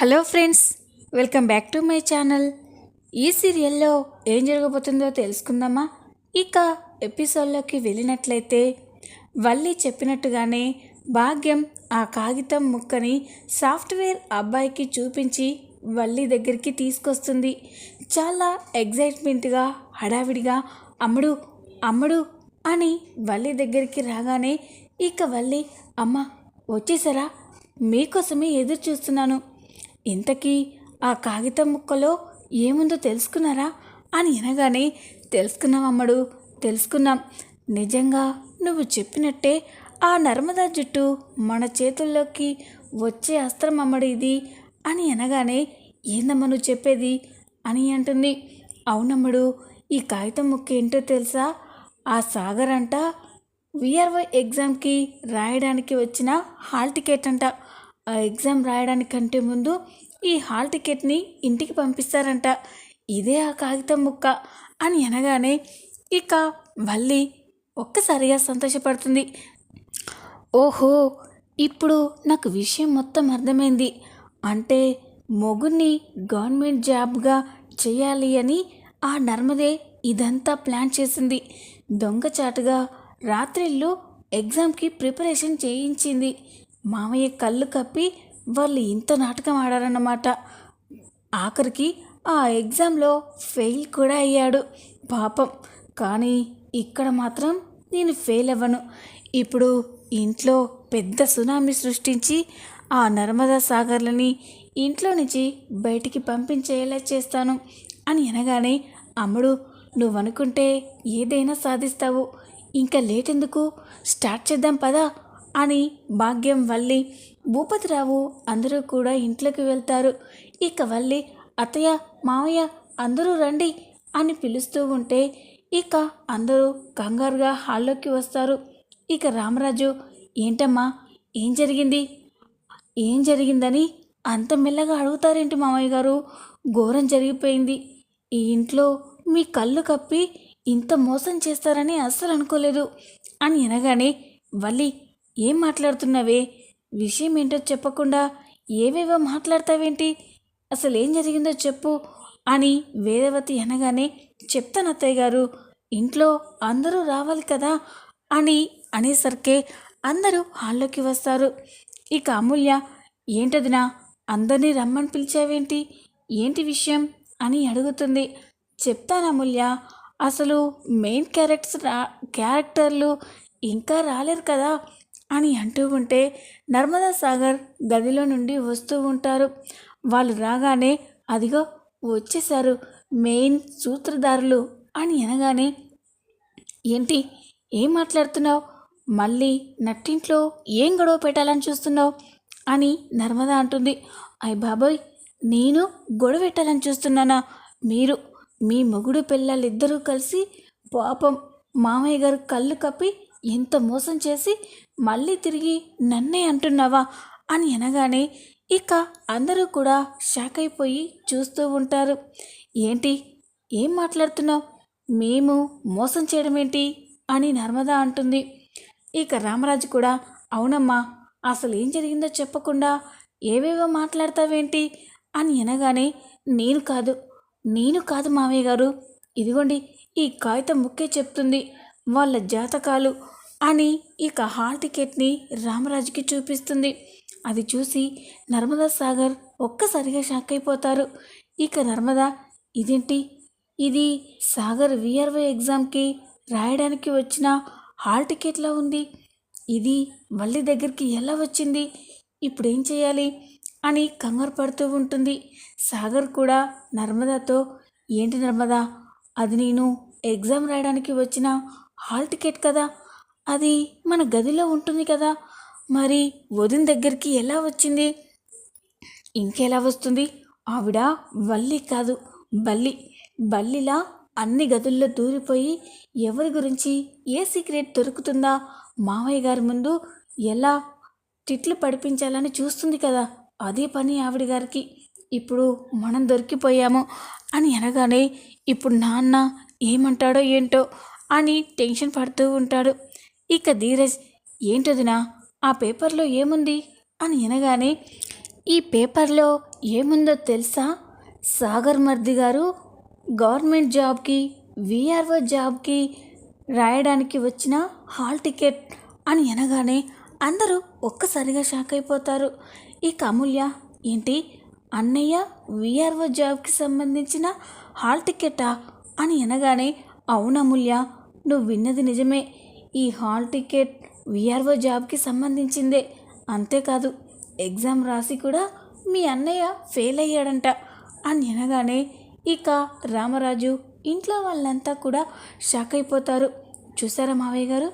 Hello friends welcome back to my channel. ఈ సీరియల్లో ఏం జరగబోతుందో తెలుసుకుందామా? ఇక ఎపిసోడ్లోకి వెళ్ళినట్లయితే వల్లి చెప్పినట్టుగానే భాగ్యం ఆ కాగితం ముక్కని సాఫ్ట్వేర్ అబ్బాయికి చూపించి వల్లి దగ్గరికి తీసుకొస్తుంది. చాలా ఎగ్జైట్మెంట్గా హడావిడిగా అమ్ముడు అమ్ముడు అని వల్లి దగ్గరికి రాగానే ఇక వల్లి అమ్మ వచ్చేసారా? మీకోసమే ఎదురు చూస్తున్నాను ఇంతకీ ఆ కాగితం ముక్కలో ఏముందో తెలుసుకున్నారా? అని అనగానే తెలుసుకున్నాం అమ్మడు తెలుసుకున్నాం. నిజంగా నువ్వు చెప్పినట్టే ఆ నర్మదా జుట్టు మన చేతుల్లోకి వచ్చే అస్త్రం అమ్మడు ఇది అని అనగానే ఏందమ్మ నువ్వు చెప్పేది? అని అంటుంది. అవునమ్మడు ఈ కాగితం ముక్క ఏంటో తెలుసా? ఆ సాగర్ అంట విఆర్వై ఎగ్జామ్కి రాయడానికి వచ్చిన హాల్ టికెట్ అంట. ఆ ఎగ్జామ్ రాయడానికంటే ముందు ఈ హాల్ టికెట్ని ఇంటికి పంపిస్తారంట. ఇదే ఆ కాగితం ముక్క అని అనగానే ఇక వల్లి ఒక్కసారిగా సంతోషపడుతుంది. ఓహో ఇప్పుడు నాకు విషయం మొత్తం అర్థమైంది. అంటే మొగుడిని గవర్నమెంట్ జాబ్గా చేయాలి అని ఆ నర్మదే ఇదంతా ప్లాన్ చేసింది. దొంగచాటుగా రాత్రిళ్ళు ఎగ్జామ్కి ప్రిపరేషన్ చేయించింది. మామయ్య కళ్ళు కప్పి వాళ్ళు ఇంత నాటకం ఆడారన్నమాట. ఆఖరికి ఆ ఎగ్జామ్లో ఫెయిల్ కూడా అయ్యాడు. పాపం. కానీ ఇక్కడ మాత్రం నేను ఫెయిల్ అవ్వను. ఇప్పుడు ఇంట్లో పెద్ద సునామీ సృష్టించి ఆ నర్మదా సాగర్లని ఇంట్లో నుంచి బయటికి పంపించేలా చేస్తాను అని అనగానే అమ్ముడు నువ్వు అనుకుంటే ఏదైనా సాధిస్తావు. ఇంకా లేట్ ఎందుకు? స్టార్ట్ చేద్దాం పదా. అని భాగ్యం వల్లి భూపతిరావు అందరూ కూడా ఇంట్లోకి వెళ్తారు. ఇక వల్లి అత్తయ్య మావయ్య అందరూ రండి అని పిలుస్తూ ఉంటే ఇక అందరూ కంగారుగా హాల్లోకి వస్తారు. ఇక రామరాజు ఏంటమ్మా ఏం జరిగింది? ఏం జరిగిందని? అంత మెల్లగా అడుగుతారేంటి మామయ్య గారు? ఘోరం జరిగిపోయింది. ఈ ఇంట్లో మీ కళ్ళు కప్పి ఇంత మోసం చేస్తారని అస్సలు అనుకోలేదు అని అనగానే వల్లి ఏం మాట్లాడుతున్నావే? విషయం ఏంటో చెప్పకుండా ఏవేవో మాట్లాడతావేంటి? అసలు ఏం జరిగిందో చెప్పు అని వేదవతి అనగానే చెప్తాను అత్తయ్య గారు ఇంట్లో అందరూ రావాలి కదా అని అనేసరికే అందరూ హాల్లోకి వస్తారు. ఇక అమూల్య ఏంటదినా అందరినీ రమ్మని పిలిచావేంటి? ఏంటి విషయం? అని అడుగుతుంది. చెప్తాను అమూల్య అసలు మెయిన్ క్యారెక్టర్స్ రా క్యారెక్టర్లు ఇంకా రాలేరు కదా అని అంటూ ఉంటే నర్మదా సాగర్ గదిలో నుండి వస్తూ ఉంటారు. వాళ్ళు రాగానే అదిగో వచ్చేసారు మెయిన్ సూత్రధారులు అని అనగానే ఏంటి ఏం మాట్లాడుతున్నావు? మళ్ళీ నట్టింట్లో ఏం గొడవ పెట్టాలని చూస్తున్నావు? అని నర్మదా అంటుంది. అయ్ బాబోయ్ నేను గొడవ పెట్టాలని చూస్తున్నానా? మీరు మీ మొగుడు పిల్లలిద్దరూ కలిసి పాపం మామయ్య గారు కళ్ళు కప్పి ఎంత మోసం చేసి మళ్ళీ తిరిగి నన్నే అంటున్నావా అని అనగానే ఇక అందరూ కూడా షాక్ అయిపోయి చూస్తూ ఉంటారు. ఏంటి? ఏం మాట్లాడుతున్నావు? మేము మోసం చేయడం ఏంటి అని నర్మదా అంటుంది. ఇక రామరాజు కూడా అవునమ్మా అసలు ఏం జరిగిందో చెప్పకుండా ఏవేవో మాట్లాడతావేంటి? అని అనగానే నేను కాదు నేను కాదు మామయ్య గారు. ఇదిగోండి ఈ కాగితం ముక్కే చెప్తుంది. వాళ్ళ జాతకాలు అని ఇక హాల్ టికెట్ని రామరాజుకి చూపిస్తుంది. అది చూసి నర్మదా సాగర్ ఒక్కసారిగా షాక్ అయిపోతారు. ఇక నర్మదా ఇదేంటి? ఇది సాగర్ విఆర్వై ఎగ్జామ్కి రాయడానికి వచ్చిన హాల్ టికెట్లా ఉంది. ఇది వల్లి దగ్గరికి ఎలా వచ్చింది? ఇప్పుడు ఏం చేయాలి? అని కంగారు పడుతూ ఉంటుంది. సాగర్ కూడా నర్మదాతో ఏంటి నర్మదా? అది నేను ఎగ్జామ్ రాయడానికి వచ్చిన హాల్ టికెట్ కదా? అది మన గదిలో ఉంటుంది కదా? మరి వదిన దగ్గరికి ఎలా వచ్చింది? ఇంకెలా వస్తుంది? ఆవిడ వల్లి కాదు బల్లి. బల్లిలా అన్ని గదుల్లో దూరిపోయి ఎవరి గురించి ఏ సీక్రెట్ దొరుకుతుందా? మావయ్య గారి ముందు ఎలా తిట్లు పడిపించాలని చూస్తుంది కదా? అదే పని ఆవిడ గారికి. ఇప్పుడు మనం దొరికిపోయాము అని అనగానే ఇప్పుడు నాన్న ఏమంటాడో ఏంటో అని టెన్షన్ పడుతూ ఉంటాడు. ఇక ధీరజ్ ఏంటదినా ఆ పేపర్లో ఏముంది? అని అనగానే ఈ పేపర్లో ఏముందో తెలుసా? సాగర్ మర్ది గారు గవర్నమెంట్ జాబ్కి విఆర్ఓ జాబ్కి రాయడానికి వచ్చిన హాల్ టికెట్ అని అనగానే అందరూ ఒక్కసారిగా షాక్ అయిపోతారు. ఇక అమూల్య ఏంటి? అన్నయ్య విఆర్ఓ జాబ్కి సంబంధించిన హాల్ టికెటా? అని అనగానే అవునమూల్య నువ్వు విన్నది నిజమే. ఈ హాల్ టికెట్ విఆర్ఓ జాబ్కి సంబంధించిందే. అంతేకాదు ఎగ్జామ్ రాసి కూడా మీ అన్నయ్య ఫెయిల్ అయ్యాడంట. అని అనగానే ఇక రామరాజు ఇంట్లో వాళ్ళంతా కూడా షాక్ అయిపోతారు. చూసారా మావయ్య గారు?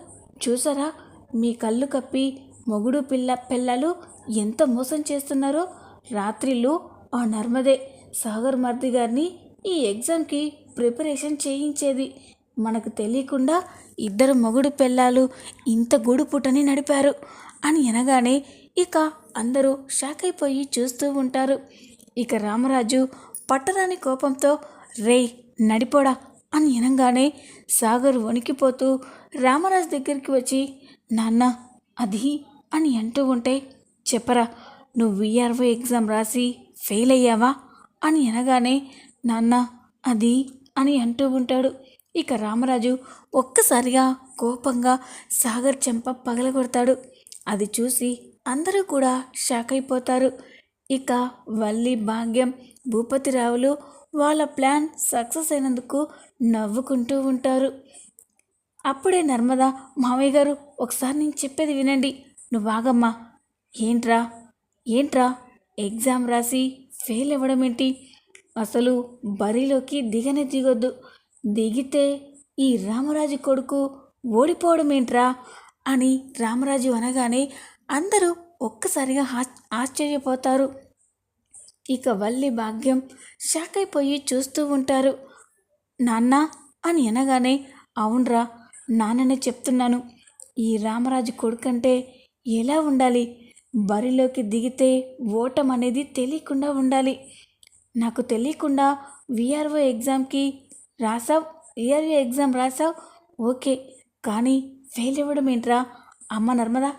చూసారా? మీ కళ్ళు కప్పి మొగుడు పిల్ల పిల్లలు ఎంత మోసం చేస్తున్నారో. రాత్రిళ్ళు ఆ నర్మదే సాగర్ మర్ది గారిని ఈ ఎగ్జామ్కి ప్రిపరేషన్ చేయించేది. మనకు తెలియకుండా ఇద్దరు మొగుడు పెళ్ళాలు ఇంత గూడు పుట్టని నడిపారు. అని అనగానే ఇక అందరూ షాక్ అయిపోయి చూస్తూ ఉంటారు. ఇక రామరాజు పట్టరాని కోపంతో రే నడిపోడా? అని అనగానే సాగర్ వణికిపోతూ రామరాజు దగ్గరికి వచ్చి నాన్న అది అని అంటూ ఉంటే చెప్పరా నువ్వు విఆర్ఓ ఎగ్జామ్ రాసి ఫెయిల్ అయ్యావా? అని అనగానే నాన్న అది అని అంటూ ఉంటాడు. ఇక రామరాజు ఒక్కసారిగా కోపంగా సాగర్ చెంప పగలగొడతాడు. అది చూసి అందరూ కూడా షాక్ అయిపోతారు. ఇక వల్లి భాగ్యం భూపతిరావులు వాళ్ళ ప్లాన్ సక్సెస్ అయినందుకు నవ్వుకుంటూ ఉంటారు. అప్పుడే నర్మదా మామయ్య గారు ఒకసారి నేను చెప్పేది వినండి. నువ్వు ఆగమ్మా. ఏంట్రా? ఏంట్రా? ఎగ్జామ్ రాసి ఫెయిల్ అవ్వడం ఏంటి? అసలు బరిలోకి దిగనే దిగొద్దు. దిగితే ఈ రామరాజు కొడుకు ఓడిపోవడం ఏంట్రా అని రామరాజు అనగానే అందరూ ఒక్కసారిగా ఆశ్చర్యపోతారు. ఇక వల్లి భాగ్యం షాక్ అయిపోయి చూస్తూ ఉంటారు. నాన్న అని అనగానే అవునరా నాన్ననే చెప్తున్నాను. ఈ రామరాజు కొడుకంటే ఎలా ఉండాలి? బరిలోకి దిగితే ఓటం అనేది తెలియకుండా ఉండాలి. నాకు తెలియకుండా విఆర్ఓ ఎగ్జామ్కి రాసావు విఆర్ఓ ఎగ్జామ్ రాసావు? ఓకే కానీ ఫెయిల్ అవ్వడం ఏంట్రా? అమ్మ నర్మదా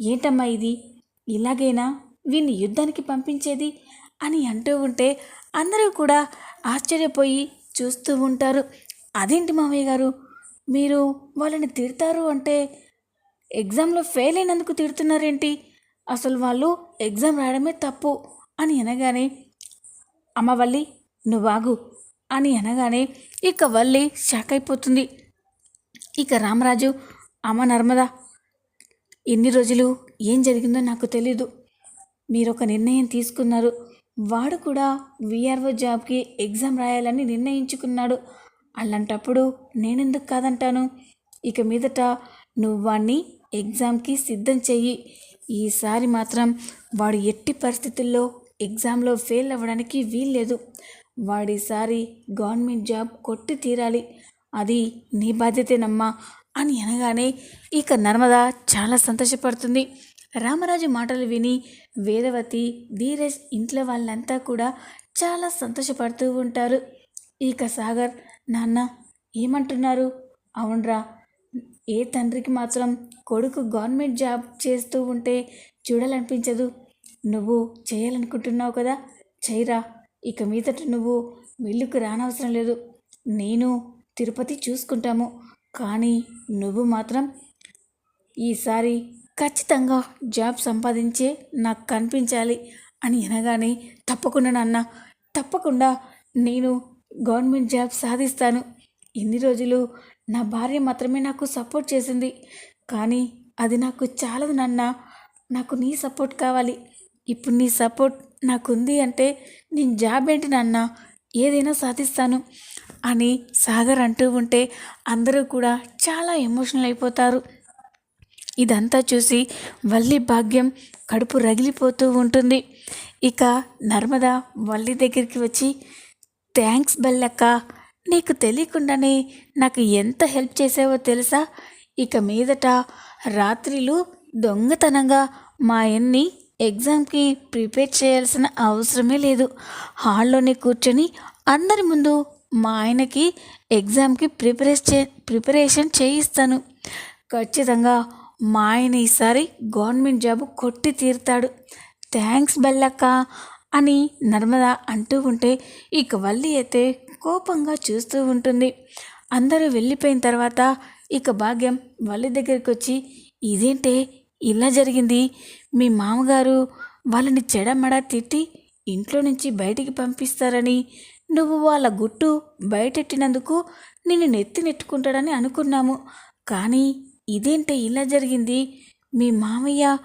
ఏంటమ్మా ఇది? ఇలాగైనా? వీన్ని యుద్ధానికి పంపించేది? అని అంటూ ఉంటే అందరూ కూడా ఆశ్చర్యపోయి చూస్తూ ఉంటారు. అదేంటి మామయ్య గారు? మీరు వాళ్ళని తిడతారు అంటే ఎగ్జామ్లో ఫెయిల్ అయినందుకు తిడుతున్నారేంటి? అసలు వాళ్ళు ఎగ్జామ్ రాయడమే తప్పు అని అనగానే అమ్మవల్లి నువ్వు బాగు అని అనగానే ఇక వల్లి షాక్ అయిపోతుంది. ఇక రామరాజు అమ్మ నర్మదా ఎన్ని రోజులు ఏం జరిగిందో నాకు తెలీదు. మీరు ఒక నిర్ణయం తీసుకున్నారు. వాడు కూడా విఆర్ఓ జాబ్కి ఎగ్జామ్ రాయాలని నిర్ణయించుకున్నాడు. అలాంటప్పుడు నేనెందుకు కాదంటాను? ఇక మీదట నువ్వు వాడిని ఎగ్జామ్కి సిద్ధం చెయ్యి. ఈసారి మాత్రం వాడు ఎట్టి పరిస్థితుల్లో ఎగ్జామ్లో ఫెయిల్ అవ్వడానికి వీల్లేదు. వాడిసారి గవర్నమెంట్ జాబ్ కొట్టి తీరాలి. అది నీ బాధ్యతేనమ్మా అని అనగానే ఇక నర్మద చాలా సంతోషపడుతుంది. రామరాజు మాటలు విని వేదవతి ధీరజ్ ఇంట్లో వాళ్ళంతా కూడా చాలా సంతోషపడుతూ ఉంటారు. ఇక సాగర్ నాన్న ఏమంటున్నారు? అవునరా ఏ తండ్రికి మాత్రం కొడుకు గవర్నమెంట్ జాబ్ చేస్తూ ఉంటే చూడాలనిపించదు. నువ్వు చేయాలనుకుంటున్నావు కదా చేయరా ఇక మీదట నువ్వు మిల్లుకు రానవసరం లేదు. నేను తిరుపతి చూసుకుంటాము. కానీ నువ్వు మాత్రం ఈసారి ఖచ్చితంగా జాబ్ సంపాదించే నాకు కనిపించాలి అని అనగానే తప్పకుండా నాన్న తప్పకుండా నేను గవర్నమెంట్ జాబ్ సాధిస్తాను. ఇన్ని రోజులు నా భార్య మాత్రమే నాకు సపోర్ట్ చేసింది. కానీ అది నాకు చాలదు నాన్న. నాకు నీ సపోర్ట్ కావాలి. ఇప్పుడు నీ సపోర్ట్ నాకుంది అంటే నేను జాబ్ ఏంటి నాన్న? ఏదైనా సాధిస్తాను అని సాగర్ అంటూ ఉంటే అందరూ కూడా చాలా ఎమోషనల్ అయిపోతారు. ఇదంతా చూసి వల్లి భాగ్యం కడుపు రగిలిపోతూ ఉంటుంది. ఇక నర్మద వల్లి దగ్గరికి వచ్చి థ్యాంక్స్ బల్లక్క నీకు తెలియకుండానే నాకు ఎంత హెల్ప్ చేసావో తెలుసా? ఇక మీదట రాత్రిలు దొంగతనంగా మా అన్ని ఎగ్జామ్కి ప్రిపేర్ చేయాల్సిన అవసరమే లేదు. హాల్లోనే కూర్చొని అందరి ముందు మా ఆయనకి ఎగ్జామ్కి ప్రిపరేష్ చే ప్రిపరేషన్ చేయిస్తాను. ఖచ్చితంగా మా ఆయన ఈసారి గవర్నమెంట్ జాబ్ కొట్టి తీరుతాడు. థ్యాంక్స్ బెల్లక్క అని నర్మద అంటూ ఉంటే ఇక వల్లి అయితే కోపంగా చూస్తూ ఉంటుంది. అందరూ వెళ్ళిపోయిన తర్వాత ఇక భాగ్యం వల్లి దగ్గరికి వచ్చి ఇదేంటే ఇలా జరిగింది? మీ మామగారు వాళ్ళని చెడమడ తిట్టి ఇంట్లో నుంచి బయటికి పంపిస్తారని నువ్వు వాళ్ళ గుట్టు బయటెట్టినందుకు నిన్ను నెత్తి నెట్టుకుంటాడని అనుకున్నాము. కానీ ఇదేంటే ఇలా జరిగింది? మీ మామయ్య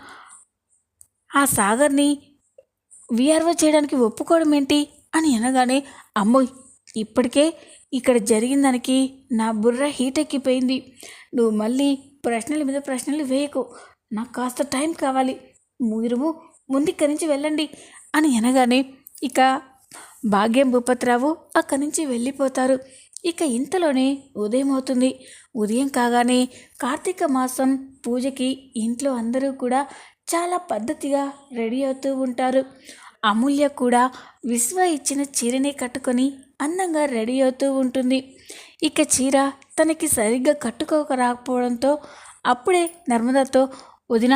ఆ సాగర్ని విఆర్ఓ చేయడానికి ఒప్పుకోవడం ఏంటి? అని అనగానే అమ్మోయ్ ఇప్పటికే ఇక్కడ జరిగిన దానికి నా బుర్ర హీట్ ఎక్కిపోయింది నువ్వు మళ్ళీ ప్రశ్నల మీద ప్రశ్నలు వేయకు. నాకు కాస్త టైం కావాలి. మీరు ముందుక్కడి నుంచి వెళ్ళండి అని అనగానే ఇక భాగ్యం భూపతిరావు అక్కడి నుంచి వెళ్ళిపోతారు. ఇక ఇంతలోనే ఉదయం అవుతుంది. ఉదయం కాగానే కార్తీక మాసం పూజకి ఇంట్లో అందరూ కూడా చాలా పద్ధతిగా రెడీ అవుతూ ఉంటారు. అమూల్య కూడా విశ్వ ఇచ్చిన చీరని కట్టుకొని అందంగా రెడీ అవుతూ ఉంటుంది. ఇక చీర తనకి సరిగ్గా కట్టుకోక రాకపోవడంతో అప్పుడే నర్మదతో వదిన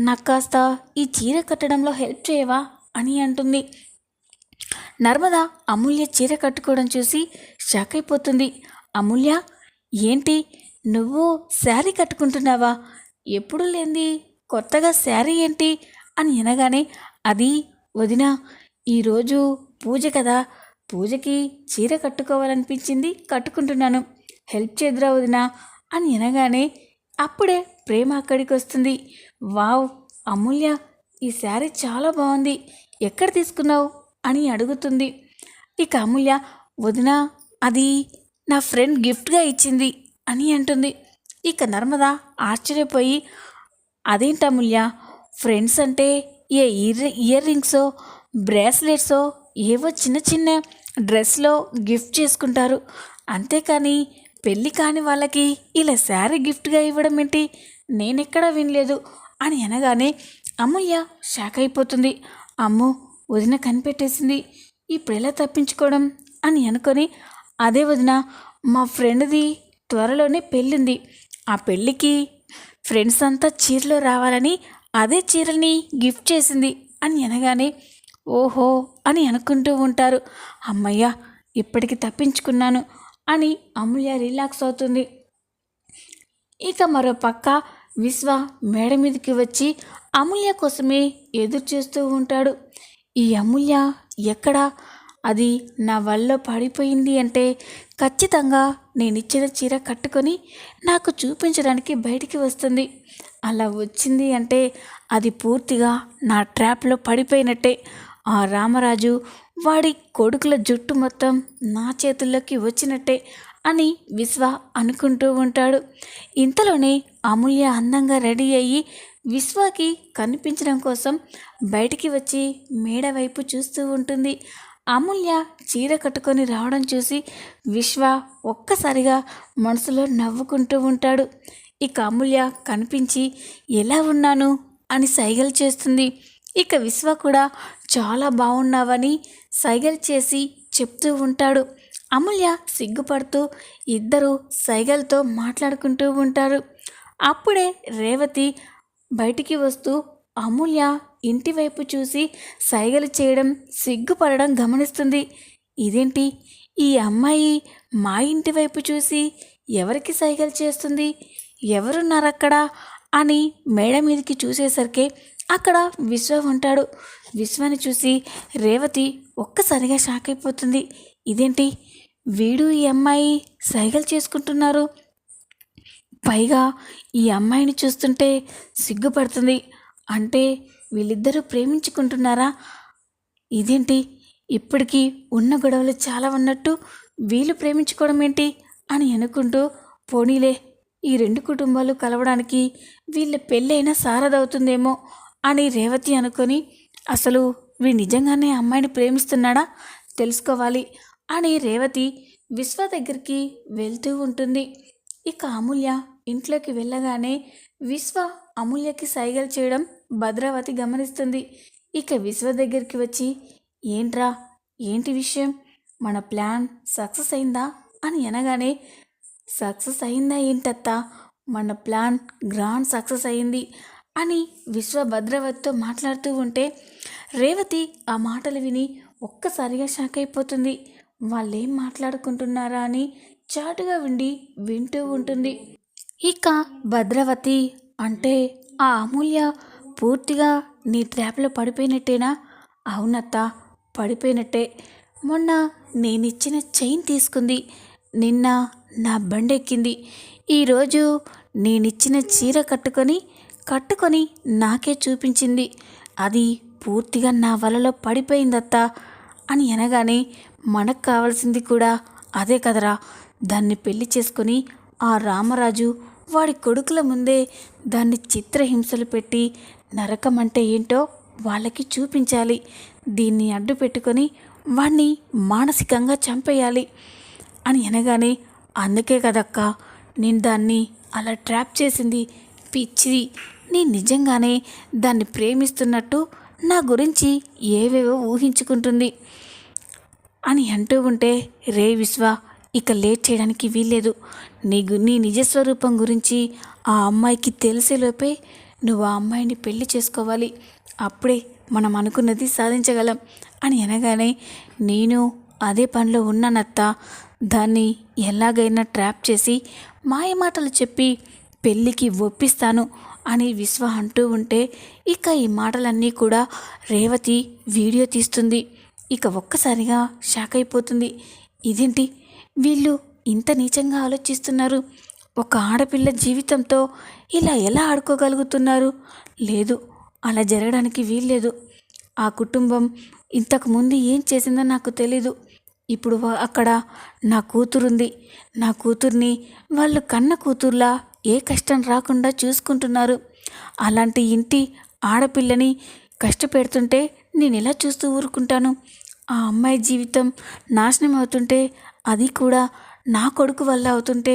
నాకు కాస్త ఈ చీర కట్టడంలో హెల్ప్ చేయవా అని అంటుంది. నర్మద అమూల్య చీర కట్టుకోవడం చూసి షాక్ అయిపోతుంది. అమూల్య ఏంటి? నువ్వు శారీ కట్టుకుంటున్నావా? ఎప్పుడు లేంది కొత్తగా శారీ ఏంటి? అని అనగానే అది వదిన ఈరోజు పూజ కదా. పూజకి చీర కట్టుకోవాలనిపించింది కట్టుకుంటున్నాను. హెల్ప్ చేద్దురా వదిన అని అనగానే అప్పుడే ప్రేమ అక్కడికి వస్తుంది వావ్ అమూల్య ఈ శారీ చాలా బాగుంది. ఎక్కడ తీసుకున్నావు? అని అడుగుతుంది. ఇక అమూల్య వదిన అది నా ఫ్రెండ్ గిఫ్ట్గా ఇచ్చింది అని అంటుంది. ఇక నర్మద ఆశ్చర్యపోయి అదేంటి అమూల్య? ఫ్రెండ్స్ అంటే ఏ ఇయర్ ఇయర్ రింగ్సో బ్రేస్లెట్సో ఏవో చిన్న చిన్న డ్రెస్లో గిఫ్ట్ చేసుకుంటారు. అంతేకాని పెళ్ళి కాని వాళ్ళకి ఇలా శారీ గిఫ్ట్గా ఇవ్వడం ఏంటి? నేనెక్కడా వినలేదు అని అనగానే అమ్మయ్య షాక్ అయిపోతుంది అమ్మో వదిన కనిపెట్టేసింది. ఇప్పుడు ఎలా తప్పించుకోవడం? అని అనుకొని అదే వదిన మా ఫ్రెండ్ది త్వరలోనే పెళ్ళింది. ఆ పెళ్ళికి ఫ్రెండ్స్ అంతా చీరలో రావాలని అదే చీరని గిఫ్ట్ చేసింది. అని అనగానే ఓహో అని అనుకుంటూ ఉంటారు. అమ్మయ్య ఇప్పటికి తప్పించుకున్నాను అని అమూల్య రిలాక్స్ అవుతుంది. ఇక మరో పక్క విశ్వ మేడ మీదకి వచ్చి అమూల్య కోసమే ఎదురు చేస్తూ ఉంటాడు. ఈ అమూల్య ఎక్కడా? అది నా వల్ల పడిపోయింది అంటే ఖచ్చితంగా నేను ఇచ్చిన చీర కట్టుకొని నాకు చూపించడానికి బయటికి వస్తుంది. అలా వచ్చింది అంటే అది పూర్తిగా నా ట్రాప్లో పడిపోయినట్టే. ఆ రామరాజు వాడి కొడుకుల జుట్టు మొత్తం నా చేతుల్లోకి వచ్చినట్టే. అని విశ్వ అనుకుంటూ ఉంటాడు. ఇంతలోనే అమూల్య అందంగా రెడీ అయ్యి విశ్వకి కనిపించడం కోసం బయటికి వచ్చి మేడ వైపు చూస్తూ ఉంటుంది. అమూల్య చీర కట్టుకొని రావడం చూసి విశ్వ ఒక్కసారిగా మనసులో నవ్వుకుంటూ ఉంటాడు. ఇక అమూల్య కనిపించి ఎలా ఉన్నాను? అని సైగలు చేస్తుంది. ఇక విశ్వ కూడా చాలా బాగున్నావని సైగలు చేసి చెప్తూ ఉంటాడు. అమూల్య సిగ్గుపడుతూ ఇద్దరు సైగలతో మాట్లాడుకుంటూ ఉంటారు. అప్పుడే రేవతి బయటికి వస్తూ అమూల్య ఇంటి వైపు చూసి సైగలు చేయడం సిగ్గుపడడం గమనిస్తుంది. ఇదేంటి? ఈ అమ్మాయి మా ఇంటి వైపు చూసి ఎవరికి సైగలు చేస్తుంది? ఎవరున్నారక్కడ? అని మేడ మీదకి చూసేసరికి అక్కడ విశ్వ ఉంటాడు. విశ్వాన్ని చూసి రేవతి ఒక్కసారిగా షాక్ అయిపోతుంది. ఇదేంటి? వీడు ఈ అమ్మాయి సైగలు చేసుకుంటున్నారు. పైగా ఈ అమ్మాయిని చూస్తుంటే సిగ్గుపడుతుంది. అంటే వీళ్ళిద్దరూ ప్రేమించుకుంటున్నారా? ఇదేంటి? ఇప్పటికీ ఉన్న గొడవలు చాలా ఉన్నట్టు వీళ్ళు ప్రేమించుకోవడం ఏంటి అని అనుకుంటూ పోనీలే ఈ రెండు కుటుంబాలు కలవడానికి వీళ్ళ పెళ్ళైనా సారదవుతుందేమో అని రేవతి అనుకొని అసలు వీ నిజంగానే అమ్మాయిని ప్రేమిస్తున్నాడా? తెలుసుకోవాలి. అని రేవతి విశ్వ దగ్గరికి వెళ్తూ ఉంటుంది. ఇక అమూల్య ఇంట్లోకి వెళ్ళగానే విశ్వ అమూల్యకి సైగలు చేయడం భద్రావతి గమనిస్తుంది. ఇక విశ్వ దగ్గరికి వచ్చి ఏంట్రా? ఏంటి విషయం? మన ప్లాన్ సక్సెస్ అయిందా? అని అనగానే సక్సెస్ అయిందా ఏంటత్తా? మన ప్లాన్ గ్రాండ్ సక్సెస్ అయింది అని విశ్వ భద్రవతితో మాట్లాడుతూ ఉంటే రేవతి ఆ మాటలు విని ఒక్కసారిగా షాక్ అయిపోతుంది. వాళ్ళేం మాట్లాడుకుంటున్నారా అని చాటుగా ఉండి వింటూ ఉంటుంది. ఇక భద్రవతి అంటే ఆ అమూల్య పూర్తిగా నీ ట్రాప్లో పడిపోయినట్టేనా? అవునత్త పడిపోయినట్టే. మొన్న నేనిచ్చిన చైన్ తీసుకుంది. నిన్న నా బండెక్కింది. ఈరోజు నేనిచ్చిన చీర కట్టుకొని కట్టుకొని నాకే చూపించింది. అది పూర్తిగా నా వలలో పడిపోయిందత్తా అని అనగానే మనకు కావాల్సింది కూడా అదే కదరా. దాన్ని పెళ్ళి చేసుకొని ఆ రామరాజు వాడి కొడుకుల ముందే దాన్ని చిత్రహింసలు పెట్టి నరకం అంటే ఏంటో వాళ్ళకి చూపించాలి. దీన్ని అడ్డు పెట్టుకొని వాణ్ణి మానసికంగా చంపేయాలి అని అనగానే అందుకే కదక్క నేను దాన్ని అలా ట్రాప్ చేసింది. పిచ్చిది నేను నిజంగానే దాన్ని ప్రేమిస్తున్నట్టు నా గురించి ఏవేవో ఊహించుకుంటుంది. అని అంటూ ఉంటే రే విశ్వ ఇక లేట్ చేయడానికి వీల్లేదు. నీ గు- నీ నిజస్వరూపం గురించి ఆ అమ్మాయికి తెలిసేలోపే నువ్వు ఆ అమ్మాయిని పెళ్ళి చేసుకోవాలి. అప్పుడే మనం అనుకున్నది సాధించగలం. అని అనగానే నేను అదే పనిలో ఉన్నానత్త. దాన్ని ఎలాగైనా ట్రాప్ చేసి మాయమాటలు చెప్పి పెళ్ళికి ఒప్పిస్తాను అని విశ్వ అంటూ ఉంటే ఇక ఈ మాటలన్నీ కూడా రేవతి వీడియో తీస్తుంది. ఇక ఒక్కసారిగా షాక్ అయిపోతుంది. ఇదేంటి? వీళ్ళు ఇంత నీచంగా ఆలోచిస్తున్నారు. ఒక ఆడపిల్ల జీవితంతో ఇలా ఎలా ఆడుకోగలుగుతున్నారు? లేదు అలా జరగడానికి వీల్లేదు. ఆ కుటుంబం ఇంతకుముందు ఏం చేసిందో నాకు తెలీదు. ఇప్పుడు అక్కడ నా కూతురుంది. నా కూతుర్ని వాళ్ళు కన్న కూతుర్లా ఏ కష్టం రాకుండా చూసుకుంటున్నారు. అలాంటి ఇంటి ఆడపిల్లని కష్టపెడుతుంటే నేను ఎలా చూస్తూ ఊరుకుంటాను? ఆ అమ్మాయి జీవితం నాశనం అవుతుంటే అది కూడా నా కొడుకు వల్ల అవుతుంటే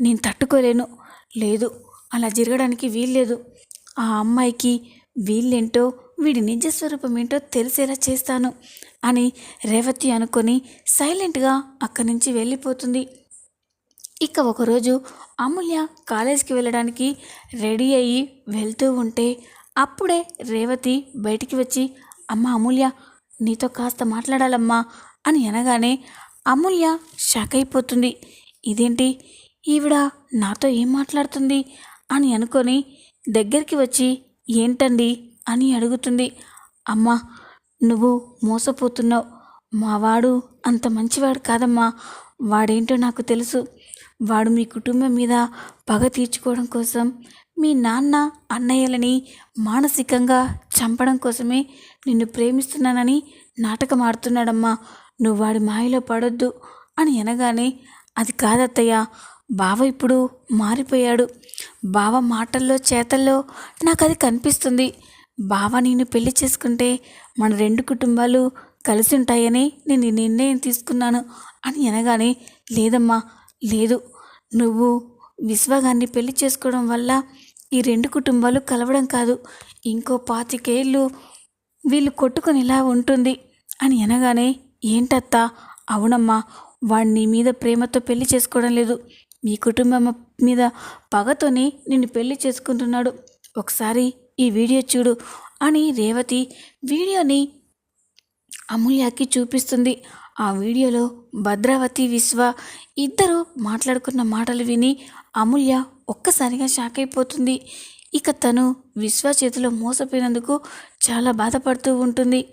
నేను తట్టుకోలేను. లేదు అలా జరగడానికి వీల్లేదు. ఆ అమ్మాయికి వీళ్ళేంటో వీడి నిజస్వరూపం ఏంటో తెలిసేలా చేస్తాను అని రేవతి అనుకొని సైలెంట్గా అక్కడి నుంచి వెళ్ళిపోతుంది. ఇక ఒకరోజు అమూల్య కాలేజీకి వెళ్ళడానికి రెడీ అయ్యి వెళ్తూ ఉంటే అప్పుడే రేవతి బయటికి వచ్చి అమ్మ అమూల్య నీతో కాస్త మాట్లాడాలమ్మా అని అనగానే అమూల్య షాక్ అయిపోతుంది. ఇదేంటి? ఈవిడ నాతో ఏం మాట్లాడుతుంది? అని అనుకొని దగ్గరికి వచ్చి ఏంటండి? అని అడుగుతుంది. అమ్మా నువ్వు మోసపోతున్నావు. మావాడు అంత మంచివాడు కాదమ్మా. వాడేంటో నాకు తెలుసు. వాడు మీ కుటుంబం మీద పగ తీర్చుకోవడం కోసం మీ నాన్న అన్నయ్యలని మానసికంగా చంపడం కోసమే నిన్ను ప్రేమిస్తున్నానని నాటకం ఆడుతున్నాడమ్మా. నువ్వు వాడి మాయలో పడొద్దు అని అనగానే అది కాదత్తయ్య బావ ఇప్పుడు మారిపోయాడు. బావ మాటల్లో చేతల్లో నాకు అది కనిపిస్తుంది. బావ నేను పెళ్ళి చేసుకుంటే మన రెండు కుటుంబాలు కలిసి ఉంటాయని నేను ఈ నిర్ణయం తీసుకున్నాను అని అనగానే లేదమ్మా లేదు. నువ్వు విశ్వగాన్ని పెళ్ళి చేసుకోవడం వల్ల ఈ రెండు కుటుంబాలు కలవడం కాదు. ఇంకో పాతికేళ్ళు వీళ్ళు కొట్టుకుని ఇలా ఉంటుంది అని అనగానే ఏంటత్తా? అవునమ్మా వాణ్ణి మీద ప్రేమతో పెళ్ళి చేసుకోవడం లేదు. మీ కుటుంబం మీద పగతోనే నిన్ను పెళ్ళి చేసుకుంటున్నాడు. ఒకసారి ఈ వీడియో చూడు అని రేవతి వీడియోని అమూల్యకి చూపిస్తుంది. ఆ వీడియోలో భద్రావతి విశ్వ ఇద్దరు మాట్లాడుకున్న మాటలు విని అమూల్య ఒక్కసారిగా షాక్ అయిపోతుంది. ఇక తను విశ్వ చేతిలో మోసపోయినందుకు చాలా బాధపడుతూ ఉంటుంది.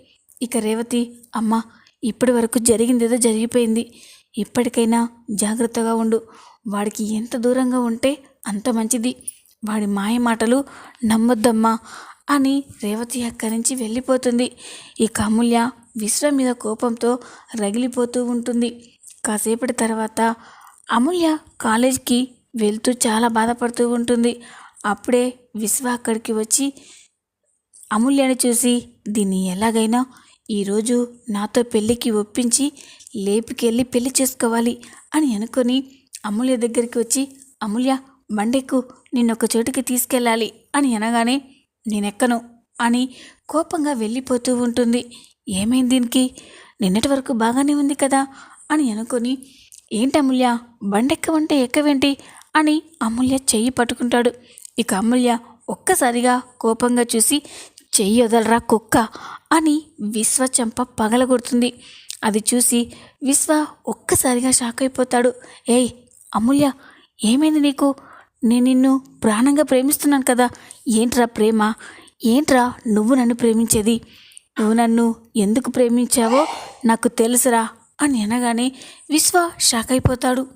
ఇక రేవతి అమ్మ ఇప్పటి వరకు జరిగిందేదో జరిగిపోయింది. ఇప్పటికైనా జాగ్రత్తగా ఉండు. వాడికి ఎంత దూరంగా ఉంటే అంత మంచిది. వాడి మాయ మాటలు నమ్మొద్దమ్మా అని రేవతి అక్కడి నుంచి వెళ్ళిపోతుంది. ఇక అమూల్య విశ్వ మీద కోపంతో రగిలిపోతూ ఉంటుంది. కాసేపటి తర్వాత అమూల్య కాలేజ్కి వెళ్తూ చాలా బాధపడుతూ ఉంటుంది. అప్పుడే విశ్వ అక్కడికి వచ్చి అమూల్యని చూసి దీన్ని ఎలాగైనా ఈరోజు నాతో పెళ్ళికి ఒప్పించి లేపికెళ్ళి పెళ్ళి చేసుకోవాలి అని అనుకొని అమూల్య దగ్గరికి వచ్చి అమూల్య బండెక్కు నిన్నొక చోటుకి తీసుకెళ్ళాలి అని అనగానే నేనెక్కను అని కోపంగా వెళ్ళిపోతూ ఉంటుంది. ఏమైంది దీనికి? నిన్నటి వరకు బాగానే ఉంది కదా అని అనుకొని ఏంటి అమూల్య బండెక్కవంటే ఎక్కవేంటి? అని అమూల్య చెయ్యి పట్టుకుంటాడు. ఇక అమూల్య ఒక్కసారిగా కోపంగా చూసి చెయ్యి వదలరా కుక్క అని విశ్వ చెంప పగలగొడుతుంది. అది చూసి విశ్వ ఒక్కసారిగా షాక్ అయిపోతాడు. ఏయ్ అమూల్య ఏమైంది నీకు? నేను నిన్ను ప్రాణంగా ప్రేమిస్తున్నాను కదా. ఏంట్రా ప్రేమ? ఏంట్రా నువ్వు నన్ను ప్రేమించేది? నువ్వు నన్ను ఎందుకు ప్రేమించావో నాకు తెలుసురా అని అనగానే విశ్వ షాక్ అయిపోతాడు.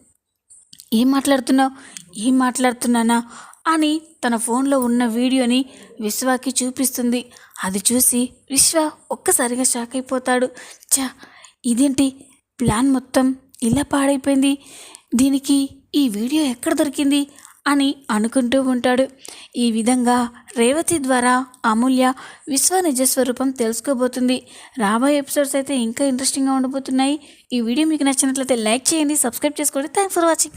ఏం మాట్లాడుతున్నావు? ఏం మాట్లాడుతున్నానా? అని తన ఫోన్లో ఉన్న వీడియోని విశ్వాకి చూపిస్తుంది. అది చూసి విశ్వ ఒక్కసారిగా షాక్ అయిపోతాడు. చా ఇదేంటి? ప్లాన్ మొత్తం ఇలా పాడైపోయింది. దీనికి ఈ వీడియో ఎక్కడ దొరికింది? అని అనుకుంటూ ఉంటాడు. ఈ విధంగా రేవతి ద్వారా అమూల్య విశ్వ నిజ స్వరూపం తెలుసుకోబోతుంది. రాబోయే ఎపిసోడ్స్ అయితే ఇంకా ఇంట్రెస్టింగ్గా ఉండబోతున్నాయి. ఈ వీడియో మీకు నచ్చినట్లయితే లైక్ చేయండి సబ్స్క్రైబ్ చేసుకోండి. Thanks for watching.